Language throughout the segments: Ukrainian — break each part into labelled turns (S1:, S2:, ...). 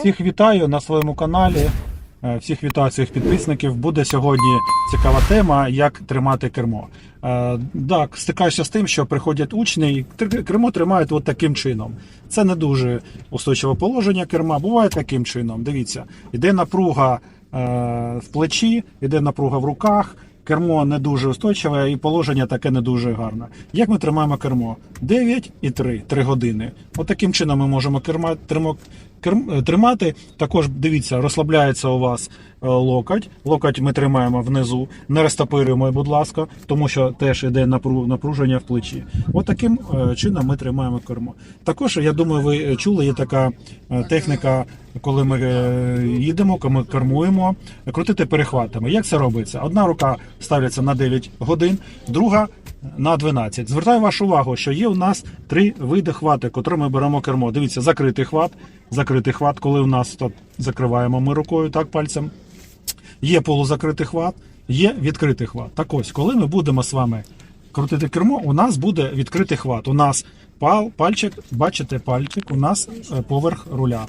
S1: Всіх вітаю на своєму каналі. Е, Всіх вітаю своїх підписників. Буде сьогодні цікава тема, як тримати кермо. Е, Так, стикаюся з тим, що приходять учні і кермо тримають от таким чином. Це не дуже устойчиве положення керма. Буває таким чином. Дивіться, іде напруга е, в плечі, іде напруга в руках. Кермо не дуже устойчиве і положення таке не дуже гарне. Як ми тримаємо кермо? 9 і 3, 3 години. От чином ми можемо керма, тримати. Також дивіться, розслабляється у вас е, локоть. Локоть ми тримаємо внизу, не розтопирюємо, будь ласка, тому що теж напру- напруження в плечі. От таким е, чином ми тримаємо кермо. Також, я думаю, ви чули, є така е, техніка, коли ми е, їдемо, коли ми кермуємо, крутити перехватами. Як це робиться? Одна рука ставляться на 9 годин, друга на 12. Звертаю вашу увагу, що є у нас три види хвати, котрі ми беремо кермо. Дивіться, закритий хват, закритий хват, коли у нас тут закриваємо ми рукою, так, пальцем. Є полузакритий хват, є відкритий хват. Так ось, коли ми будемо з вами крутити кермо, у нас буде відкритий хват. У нас пал, пальчик, бачите, пальчик, у нас е, поверх руля.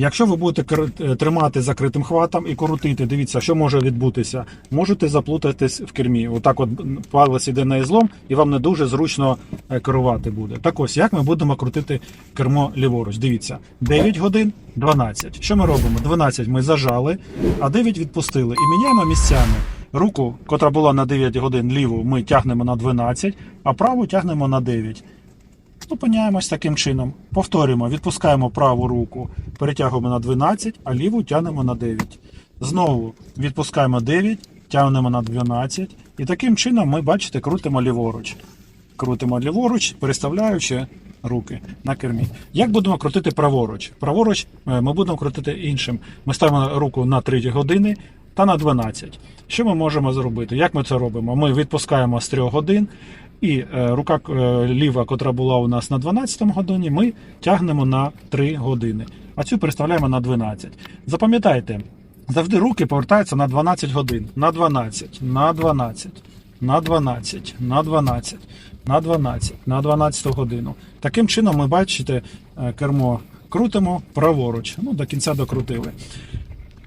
S1: Якщо ви будете е, тримати закритим хватом і крутити, дивіться, що може відбутися. Можете заплутатись в кермі. Отак, от палець іде на ізлом, і вам не дуже зручно е, керувати буде. Так ось, як ми будемо крутити кермо ліворуч? Дивіться, 9 годин, 12. Що ми робимо? 12 ми зажали, а 9 відпустили. І міняємо місцями. Руку, котра була на 9 годин ліву, ми тягнемо на 12, а праву тягнемо на 9. Зупиняємось таким чином. Повторюємо, відпускаємо праву руку, перетягуємо на 12, а ліву тягнемо на 9. Знову відпускаємо 9, тягнемо на 12. І таким чином ми, бачите, крутимо ліворуч. Крутимо ліворуч, переставляючи руки на кермі. Як будемо крутити праворуч? Праворуч е, ми будемо крутити іншим. Ми ставимо руку на 3 години та на 12. Що ми можемо зробити? Як ми це робимо? Ми відпускаємо з 3 годин, і е, рука е, ліва, котра була у нас на 12 годині, ми тягнемо на 3 години. А цю переставляємо на 12. Запам'ятайте, завжди руки повертаються на 12 годин. На 12, на 12, на 12, на 12, на 12, на 12 годину. Таким чином, ми бачите, е, кермо крутимо праворуч. Ну, до кінця докрутили.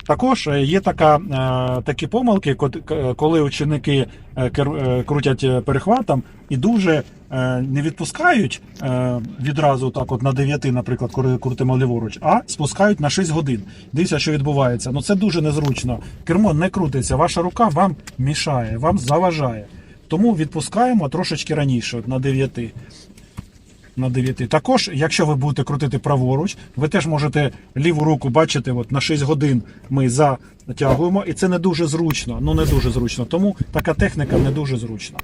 S1: Також е, є така, е, такі помилки, коли ученики е, крутять перехватом і дуже не відпускають відразу так, от на 9, наприклад, коли крутимо ліворуч, а спускають на 6 годин. Дивіться, що відбувається. Ну це дуже незручно. Кермо не крутиться, ваша рука вам мішає, вам заважає. Тому відпускаємо трошечки раніше, на 9 на 9. Також, якщо ви будете крутити праворуч, ви теж можете ліву руку бачити, от на 6 годин ми затягуємо, і це не дуже зручно. Ну не дуже зручно. Тому така техніка не дуже зручна.